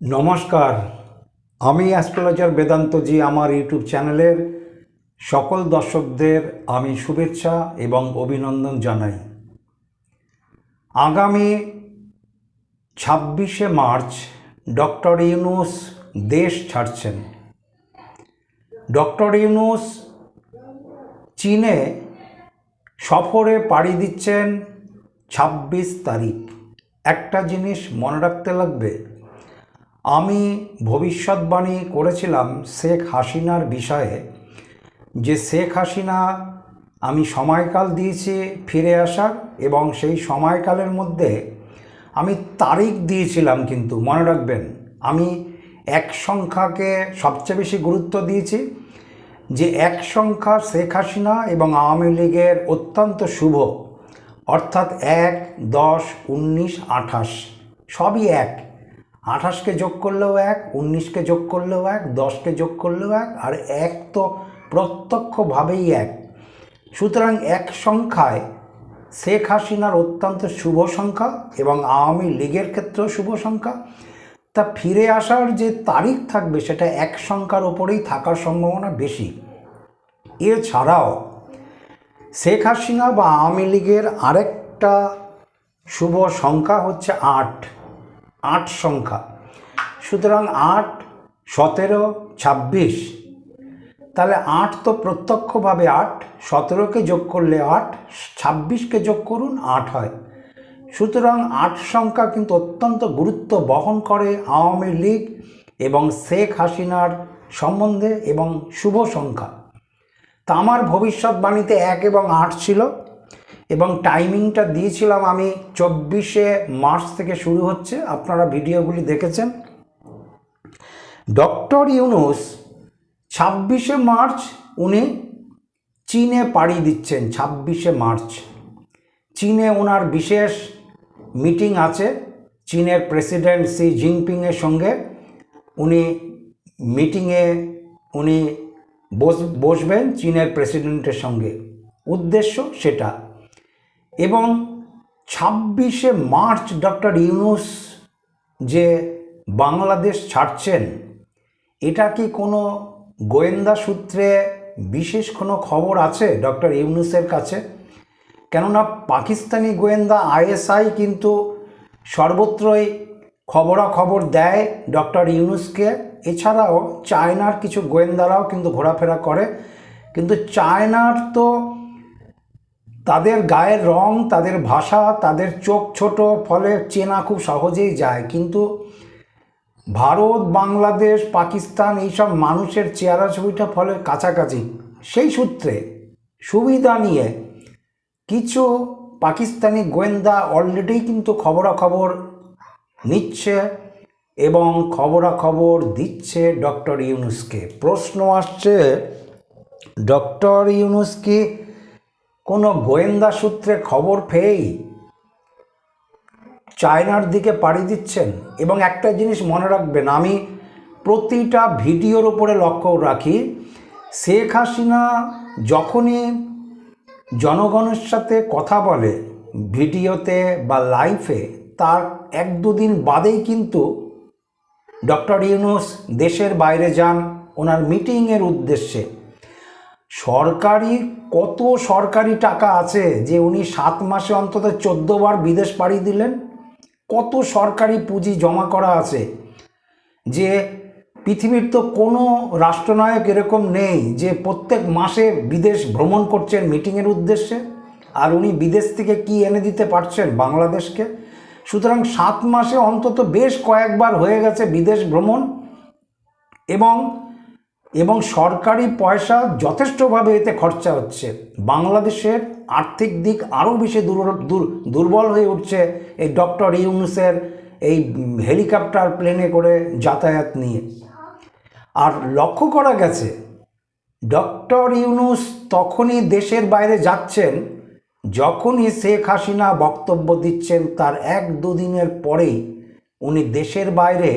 নমস্কার। আমি অ্যাস্ট্রোলজার বেদান্তজি আমার ইউটিউব চ্যানেলের সকল দর্শকদের আমি শুভেচ্ছা এবং অভিনন্দন জানাই। আগামী ছাব্বিশে মার্চ ডক্টর ইউনুস দেশ ছাড়ছেন। ডক্টর ইউনুস চীনে সফরে পাড়ি দিচ্ছেন ছাব্বিশ তারিখ। একটা জিনিস মনে রাখতে লাগবে আমি ভবিষ্যৎবাণী করেছিলাম শেখ হাসিনার বিষয়ে যে শেখ হাসিনা আমি সময়কাল দিয়েছি ফিরে আসার এবং সেই সময়কালের মধ্যে আমি তারিখ দিয়েছিলাম কিন্তু, মনে রাখবেন, আমি এক সংখ্যাকে সবচেয়ে বেশি গুরুত্ব দিয়েছি যে এক সংখ্যা শেখ হাসিনা এবং আওয়ামী লীগের অত্যন্ত শুভ, অর্থাৎ এক, দশ, উনিশ, আঠাশ, সবই এক। আঠাশকে যোগ করলেও এক, উনিশকে যোগ করলেও এক, দশকে যোগ করলেও এক, আর এক তো প্রত্যক্ষভাবেই এক। সুতরাং এক সংখ্যায় শেখ হাসিনার অত্যন্ত শুভ সংখ্যা এবং আওয়ামী লীগের ক্ষেত্রেও শুভ সংখ্যা। তা ফিরে আসার যে তারিখ থাকবে সেটা এক সংখ্যার ওপরেই থাকার সম্ভাবনা বেশি। এছাড়াও শেখ হাসিনা বা আওয়ামী লীগের আরেকটা শুভ সংখ্যা হচ্ছে আট। আট সংখ্যা। সুতরাং আট, সতেরো, ছাব্বিশ। তাহলে আট তো প্রত্যক্ষভাবে আট, সতেরোকে যোগ করলে আট, ছাব্বিশকে যোগ করুন, আট হয়। সুতরাং আট সংখ্যা কিন্তু অত্যন্ত গুরুত্ব বহন করে আওয়ামী লীগ এবং শেখ হাসিনার সম্বন্ধে এবং শুভ সংখ্যা। তা আমার ভবিষ্যৎবাণীতে এক এবং আট ছিল। এবং টাইমিংটা দিয়েছিলাম আমি চব্বিশে মার্চ থেকে শুরু হচ্ছে, আপনারা ভিডিওগুলি দেখেছেন। ডক্টর ইউনুস ছাব্বিশে মার্চ উনি চীনে পাড়ি দিচ্ছেন, ছাব্বিশে মার্চ। চীনে ওনার বিশেষ মিটিং আছে, চীনের প্রেসিডেন্ট সি জিনপিংয়ের সঙ্গে। উনি মিটিংয়ে উনি বস, বসবেন চীনের প্রেসিডেন্টের সঙ্গে। উদ্দেশ্য সেটা। এবং ছাব্বিশে মার্চ ডক্টর ইউনুস যে বাংলাদেশ ছাড়ছেন, এটা কি কোনো গোয়েন্দা সূত্রে বিশেষ কোনো খবর আছে ডক্টর ইউনুসের কাছে? কেননা পাকিস্তানি গোয়েন্দা আইএসআই কিন্তু সর্বত্রই খবরাখবর দেয় ডক্টর ইউনুসকে। এছাড়াও চায়নার কিছু গোয়েন্দারাও কিন্তু ঘোরাফেরা করে। কিন্তু চায়নার তো তাদের গায়ের রং, তাদের ভাষা, তাদের চোখ ছোট, ফলে চেনা খুব সহজেই যায়। কিন্তু ভারত, বাংলাদেশ, পাকিস্তান এইসব মানুষের চেহারা ছবিটা ফলে কাছাকাছি। সেই সূত্রে সুবিধা নিয়ে কিছু পাকিস্তানি গোয়েন্দা অলরেডি কিন্তু খবরাখবর নিচ্ছে এবং খবরাখবর দিচ্ছে ডক্টর ইউনুসকে। প্রশ্ন আসছে, ডক্টর ইউনুস কি কোনো গোয়েন্দা সূত্রে খবর পেয়েই চায়নার দিকে পাড়ি দিচ্ছেন। এবং একটা জিনিস মনে রাখবেন, আমি প্রতিটা ভিডিওর ওপরে লক্ষ্য রাখি, শেখ হাসিনা যখনই জনগণের সাথে কথা বলে ভিডিওতে বা লাইভে তার এক দুদিন বাদেই কিন্তু ডক্টর ইউনুস দেশের বাইরে যান, ওনার মিটিংয়ের উদ্দেশ্যে। সরকারি, কত সরকারি টাকা আছে যে উনি সাত মাসে অন্তত চোদ্দ বার বিদেশ পাড়ি দিলেন? কত সরকারি পুঁজি জমা করা আছে যে পৃথিবীর তো কোনো রাষ্ট্রনায়ক এরকম নেই যে প্রত্যেক মাসে বিদেশ ভ্রমণ করছেন মিটিংয়ের উদ্দেশ্যে? আর উনি বিদেশ থেকে কি এনে দিতে পারছেন বাংলাদেশকে? সুতরাং সাত মাসে অন্তত বেশ কয়েকবার হয়ে গেছে বিদেশ ভ্রমণ এবং এবং সরকারি পয়সা যথেষ্টভাবে এতে খরচা হচ্ছে। বাংলাদেশের আর্থিক দিক আরও বেশি দুর্বল হয়ে উঠছে এই ডক্টর ইউনুসের এই হেলিকপ্টার প্লেনে করে যাতায়াত নিয়ে। আর লক্ষ্য করা গেছে, ডক্টর ইউনুস তখনই দেশের বাইরে যাচ্ছেন যখনই শেখ হাসিনা বক্তব্য দিচ্ছেন তার এক দুদিনের পরেই উনি দেশের বাইরে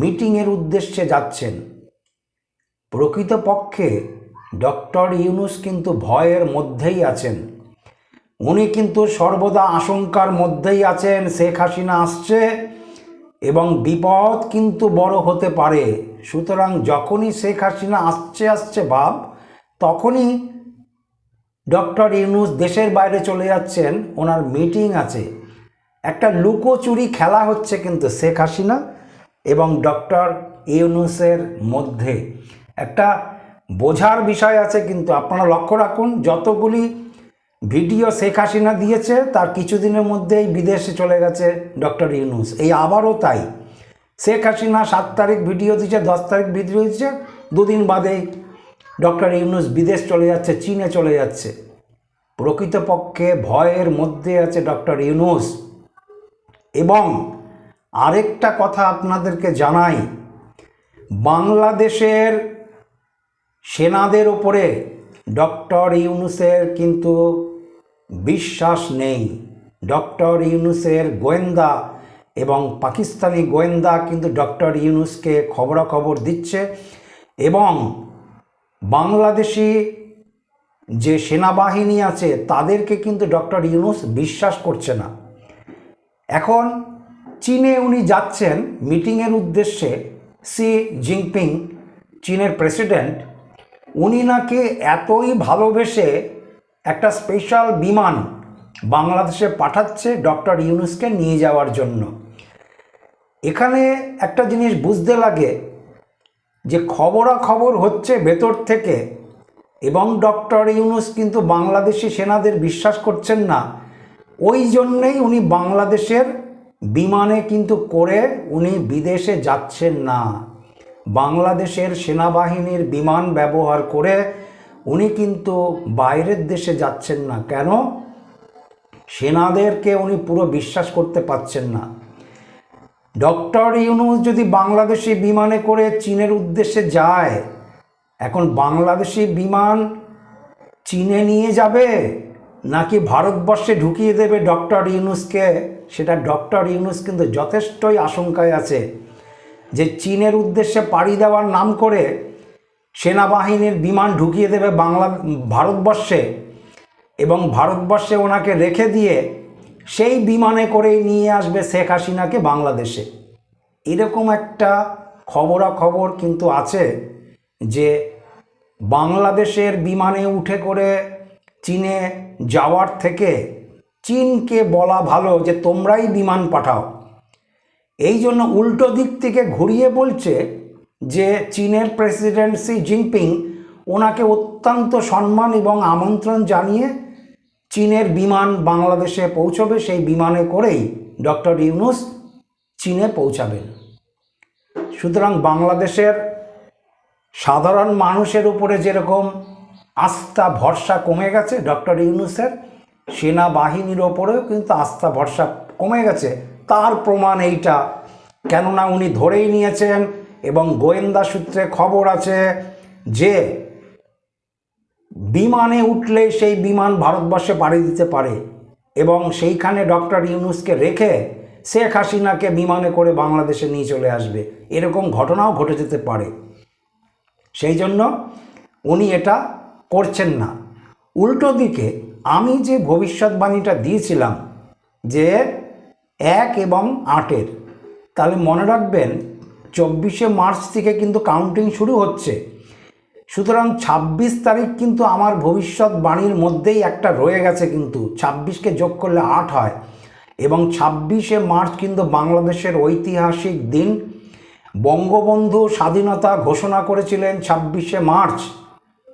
মিটিংয়ের উদ্দেশ্যে যাচ্ছেন। প্রকৃতপক্ষে ডক্টর ইউনুস কিন্তু ভয়ের মধ্যেই আছেন। উনি কিন্তু সর্বদা আশঙ্কার মধ্যেই আছেন, শেখ হাসিনা আসছে এবং বিপদ কিন্তু বড় হতে পারে। সুতরাং যখনই শেখ হাসিনা আসছে আসছে ভাব, তখনই ডক্টর ইউনুস দেশের বাইরে চলে যাচ্ছেন, ওনার মিটিং আছে। একটা লুকোচুরি খেলা হচ্ছে কিন্তু শেখ হাসিনা এবং ডক্টর ইউনুসের মধ্যে। একটা বোঝার বিষয় আছে কিন্তু আপনারা লক্ষ্য রাখুন, যতগুলি ভিডিও শেখ হাসিনা দিয়েছে, তার কিছুদিনের মধ্যেই বিদেশে চলে গেছে ডক্টর ইউনুস। এই আবারও তাই। শেখ হাসিনা সাত তারিখ ভিডিও দিচ্ছে দশ তারিখ ভিডিও দিচ্ছে দুদিন বাদেই ডক্টর ইউনুস বিদেশ চলে যাচ্ছে, চীনে চলে যাচ্ছে। প্রকৃতপক্ষে ভয়ের মধ্যে আছে ডক্টর ইউনুস। এবং আরেকটা কথা আপনাদেরকে জানাই, বাংলাদেশের সেনাদের ওপরে ডক্টর ইউনুসের কিন্তু বিশ্বাস নেই। ডক্টর ইউনুসের গোয়েন্দা এবং পাকিস্তানি গোয়েন্দা কিন্তু ডক্টর ইউনুসকে খবরাখবর দিচ্ছে এবং বাংলাদেশি যে সেনাবাহিনী আছে, তাদেরকে কিন্তু ডক্টর ইউনুস বিশ্বাস করছে না। এখন চীনে উনি যাচ্ছেন, মিটিংয়ের উদ্দেশ্যে, সি জিনপিং, চীনের প্রেসিডেন্ট উনি নাকি এতই ভালোবেসে একটা স্পেশাল বিমান বাংলাদেশে পাঠাচ্ছে ডক্টর ইউনুসকে নিয়ে যাওয়ার জন্য। এখানে একটা জিনিস বুঝতে লাগে যে খবরাখবর হচ্ছে ভেতর থেকে এবং ডক্টর ইউনুস কিন্তু বাংলাদেশি সেনাদের বিশ্বাস করছেন না। ওই জন্যেই উনি বাংলাদেশের বিমানে কিন্তু করে উনি বিদেশে যাচ্ছেন না। বাংলাদেশের সেনাবাহিনীর বিমান ব্যবহার করে উনি কিন্তু বাইরের দেশে যাচ্ছেন না। কেন? সেনাদেরকে উনি পুরো বিশ্বাস করতে পারছেন না। ডক্টর ইউনুস যদি বাংলাদেশি বিমানে করে চীনের উদ্দেশ্যে যায়, এখন বাংলাদেশি বিমান চীনে নিয়ে যাবে নাকি ভারতবর্ষে ঢুকিয়ে দেবে ডক্টর ইউনুসকে? সেটা ডক্টর ইউনুস কিন্তু যথেষ্টই আশঙ্কায় আছে। যে চীনের উদ্দেশ্যে পাড়ি দেওয়ার নাম করে সেনাবাহিনীর বিমান ঢুকিয়ে দেবে বাংলা, ভারতবর্ষে এবং ভারতবর্ষে ওনাকে রেখে দিয়ে সেই বিমানে করেই নিয়ে আসবে শেখ হাসিনাকে বাংলাদেশে। এরকম একটা খবরাখবর কিন্তু আছে যে বাংলাদেশের বিমানে উঠে করে চীনে যাওয়ার থেকে চীনকে বলা ভালো যে তোমরাই বিমান পাঠাও। এই জন্য উল্টো দিক থেকে ঘুরিয়ে বলছে যে চীনের প্রেসিডেন্ট সি জিনপিং ওনাকে অত্যন্ত সম্মান এবং আমন্ত্রণ জানিয়ে চীনের বিমান বাংলাদেশে পৌঁছবে, সেই বিমানে করেই ডক্টর ইউনুস চীনে পৌঁছাবেন। সুতরাং বাংলাদেশের সাধারণ মানুষের উপরে যেরকম আস্থা, ভরসা কমে গেছে, ডক্টর ইউনুসের সেনাবাহিনীর ওপরেও কিন্তু আস্থা, ভরসা কমে গেছে। তার প্রমাণ এইটা। কেননা উনি ধরেই নিয়েছেন এবং গোয়েন্দা সূত্রে খবর আছে যে বিমানে উঠলে সেই বিমান ভারতবর্ষে পাড়ি দিতে পারে এবং সেইখানে ডক্টর ইউনুসকে রেখে শেখ হাসিনাকে বিমানে করে বাংলাদেশে নিয়ে চলে আসবে। এরকম ঘটনাও ঘটে যেতে পারে। সেই জন্য উনি এটা করছেন না। উল্টো দিকে আমি যে ভবিষ্যৎবাণীটা দিয়েছিলাম যে এক এবং আটের। তাহলে মনে রাখবেন, চব্বিশে মার্চ থেকে কিন্তু কাউন্টিং শুরু হচ্ছে। সুতরাং ছাব্বিশ তারিখ কিন্তু আমার ভবিষ্যৎবাণীর মধ্যেই একটা রয়ে গেছে কিন্তু, ছাব্বিশকে যোগ করলে আট হয়। এবং ছাব্বিশে মার্চ কিন্তু বাংলাদেশের ঐতিহাসিক দিন। বঙ্গবন্ধু স্বাধীনতা ঘোষণা করেছিলেন ছাব্বিশে মার্চ।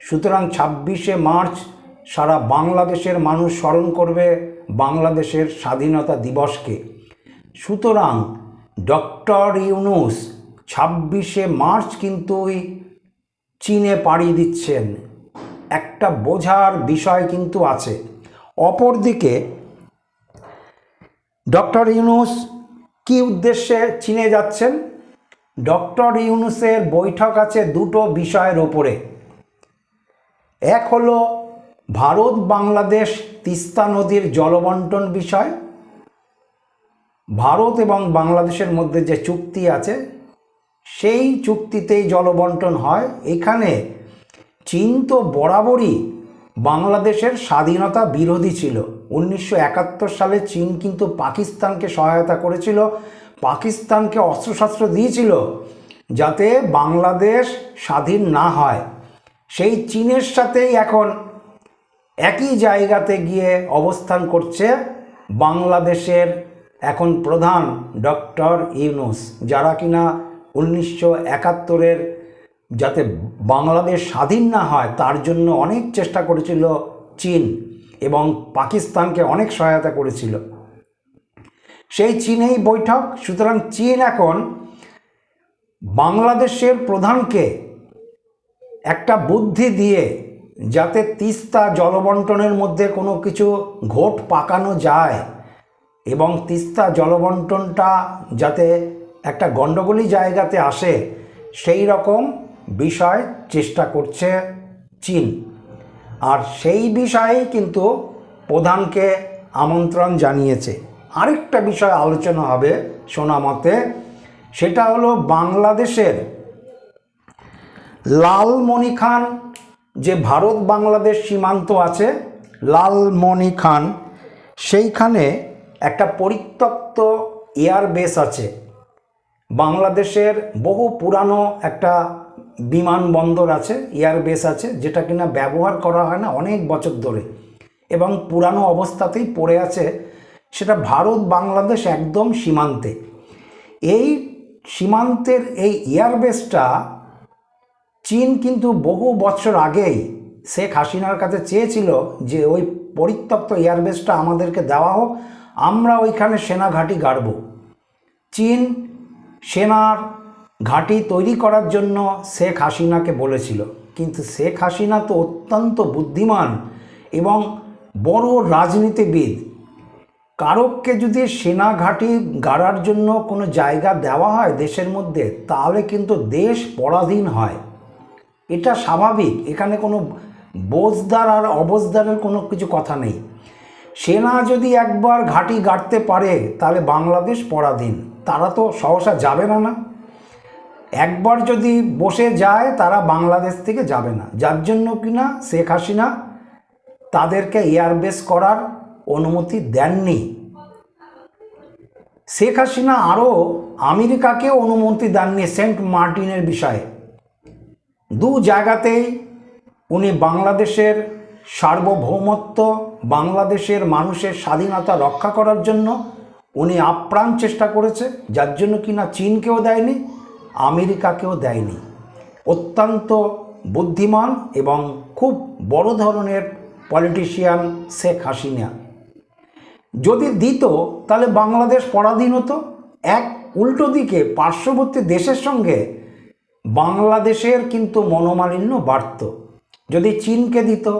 সুতরাং ছাব্বিশে মার্চ সারা বাংলাদেশের মানুষ স্মরণ করবে বাংলাদেশের স্বাধীনতা দিবসকে। সুতরাং ডক্টর ইউনুস ছাব্বিশে মার্চ কিন্তু ওই চীনে পাড়ি দিচ্ছেন। একটা বোঝার বিষয় কিন্তু আছে। অপরদিকে ডক্টর ইউনুস কি উদ্দেশ্যে চীনে যাচ্ছেন? ডক্টর ইউনুসের বৈঠক আছে দুটো বিষয়ের ওপরে। এক হলো ভারত বাংলাদেশ তিস্তা নদীর জলবন্টন বিষয়, ভারত এবং বাংলাদেশের মধ্যে যে চুক্তি আছে, সেই চুক্তিতেই জলবন্টন হয়। এখানে চীন তো বরাবরই বাংলাদেশের স্বাধীনতা বিরোধী ছিল। উনিশশো একাত্তর সালে চীন কিন্তু পাকিস্তানকে সহায়তা করেছিল, পাকিস্তানকে অস্ত্রশস্ত্র দিয়েছিল যাতে বাংলাদেশ স্বাধীন না হয়। সেই চীনের সাথেই এখন একই জায়গাতে গিয়ে অবস্থান করছে বাংলাদেশের এখন প্রধান ডক্টর ইউনুস, যারা কিনা উনিশশো একাত্তরের যাতে বাংলাদেশ স্বাধীন না হয়, তার জন্য অনেক চেষ্টা করেছিল চীন এবং পাকিস্তানকে অনেক সহায়তা করেছিল। সেই চীনেই বৈঠক, সুতরাং চীন এখন বাংলাদেশের প্রধানকে একটা বুদ্ধি দিয়ে যাতে তিস্তা জলবন্টনের মধ্যে কোনো কিছু ঘোট পাকানো যায় এবং তিস্তা জলবন্টনটা যাতে একটা গণ্ডগোলী জায়গাতে আসে, সেই রকম বিষয় চেষ্টা করছে চীন। আর সেই বিষয়েই কিন্তু প্রধানকে আমন্ত্রণ জানিয়েছে। আরেকটা বিষয় আলোচনা হবে শোনা মতে, সেটা হলো বাংলাদেশের লালমণি খান যে ভারত বাংলাদেশ সীমান্ত আছে লালমণি খান, সেইখানে একটা পরিত্যক্ত এয়ারবেস আছে। বাংলাদেশের বহু পুরানো একটা বিমানবন্দর আছে, এয়ারবেস আছে, যেটা কিনা ব্যবহার করা হয় না অনেক বছর ধরে। এবং পুরানো অবস্থাতেই পড়ে আছে, সেটা ভারত বাংলাদেশ একদম সীমান্তে। এই সীমান্তের এই এয়ারবেসটা চীন কিন্তু বহু বছর আগেই শেখ হাসিনার কাছে চেয়েছিল যে ওই পরিত্যক্ত এয়ারবেসটা আমাদেরকে দেওয়া হোক, আমরা ওইখানে সেনা ঘাঁটি গাড়ব। চীন সেনার ঘাঁটি তৈরি করার জন্য শেখ হাসিনাকে বলেছিল। কিন্তু শেখ হাসিনা তো অত্যন্ত বুদ্ধিমান এবং বড় রাজনীতিবিদ। কারককে যদি সেনা ঘাঁটি গাড়ার জন্য কোনো জায়গা দেওয়া হয় দেশের মধ্যে, তাহলে কিন্তু দেশ পরাধীন হয়। এটা স্বাভাবিক। এখানে কোনো বোঝদার আর অবজদারের কোনো কিছু কথা নেই। সেনা যদি একবার ঘাঁটি গাড়তে পারে, তাহলে বাংলাদেশ পরাধীন। তারা তো সহসা যাবে না না। একবার যদি বসে যায়, তারা বাংলাদেশ থেকে যাবে না। যার জন্য কিনা শেখ হাসিনা তাদেরকে এয়ারবেস করার অনুমতি দেননি। শেখ হাসিনা আরও আমেরিকাকে অনুমতি দেননি সেন্ট মার্টিনের বিষয়ে। দু জায়গাতেই উনি বাংলাদেশের সার্বভৌমত্ব, বাংলাদেশের মানুষের স্বাধীনতা রক্ষা করার জন্য উনি আপ্রাণ চেষ্টা করেছে, যার জন্য কিনা চীনকেও দেয়নি, আমেরিকাকেও দেয়নি। অত্যন্ত বুদ্ধিমান এবং খুব বড় ধরনের পলিটিশিয়ান শেখ হাসিনা। যদি দিত, তাহলে বাংলাদেশ পরাধীন হতো। এক উল্টো দিকে পার্শ্ববর্তী দেশের সঙ্গে বাংলাদেশের কিন্তু মনোমালিন্য বাড়ত। যদি চীনকে দিত,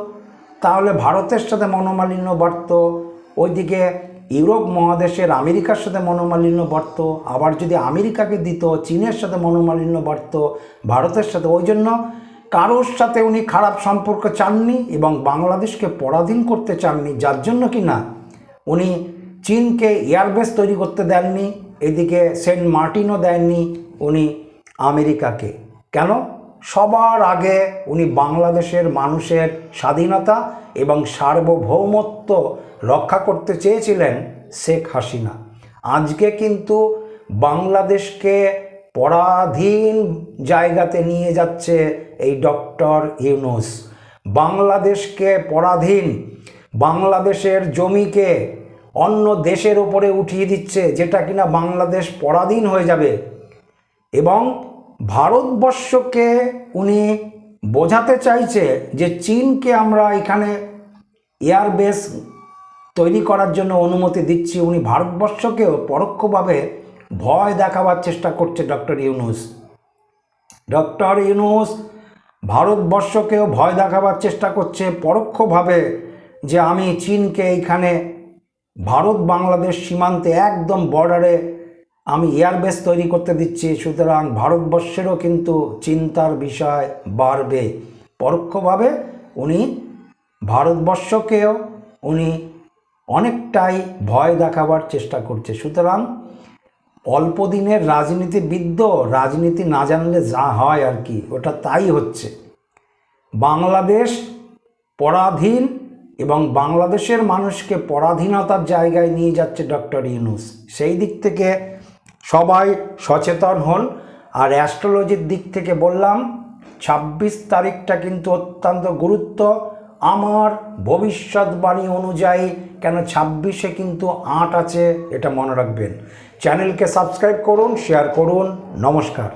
তাহলে ভারতের সাথে মনোমালিন্য বাড়ত, ওইদিকে ইউরোপ মহাদেশের আমেরিকার সাথে মনোমালিন্য বাড়ত, আবার যদি আমেরিকাকে দিত, চীনের সাথে মনোমালিন্য বাড়ত, ভারতের সাথে। ওই জন্য কারোর সাথে উনি খারাপ সম্পর্ক চাননি এবং বাংলাদেশকে পরাধীন করতে চাননি। যার জন্য কি না? উনি চীনকে এয়ারবেস তৈরি করতে দেননি, এদিকে সেন্ট মার্টিনও দেননি, উনি আমেরিকাকে। কেন? সবার আগে উনি বাংলাদেশের মানুষের স্বাধীনতা এবং সার্বভৌমত্ব রক্ষা করতে চেয়েছিলেন শেখ হাসিনা। আজকে কিন্তু বাংলাদেশকে পরাধীন জায়গাতে নিয়ে যাচ্ছে এই ডক্টর ইউনুস। বাংলাদেশকে পরাধীন, বাংলাদেশের জমিকে অন্য দেশের ওপরে উঠিয়ে দিচ্ছে, যেটা কিনা বাংলাদেশ পরাধীন হয়ে যাবে। এবং ভারতবর্ষকে উনি বোঝাতে চাইছে যে চীনকে আমরা এখানে এয়ারবেস তৈরি করার জন্য অনুমতি দিচ্ছি। উনি ভারতবর্ষকেও পরোক্ষভাবে ভয় দেখাবার চেষ্টা করছে ডক্টর ইউনুস। ডক্টর ইউনুস ভারতবর্ষকেও ভয় দেখাবার চেষ্টা করছে পরোক্ষভাবে যে আমি চীনকে এইখানে ভারত বাংলাদেশ সীমান্তে একদম বর্ডারে আমি এয়ারবেস তৈরি করতে দিচ্ছি, সুতরাং ভারতবর্ষেরও কিন্তু চিন্তার বিষয় বাড়বে। পরোক্ষভাবে উনি ভারতবর্ষকেও উনি অনেকটাই ভয় দেখাবার চেষ্টা করছে। সুতরাং অল্প দিনের রাজনীতিবিদ রাজনীতি না জানলে যা হয় আর কি, ওটা তাই হচ্ছে। বাংলাদেশ পরাধীন এবং বাংলাদেশের মানুষকে পরাধীনতার জায়গায় নিয়ে যাচ্ছে ডক্টর ইউনুস। সেই দিক থেকে সবাই সচেতন হন। আর অ্যাস্ট্রোলজির দিক থেকে বললাম, ছাব্বিশ তারিখটা কিন্তু অত্যন্ত গুরুত্ব। আমার ভবিষ্যৎবাণী অনুযায়ী কেন ছাব্বিশে কিন্তু আট আছে এটা মনে রাখবেন। চ্যানেলকে সাবস্ক্রাইব করুন, শেয়ার করুন। নমস্কার।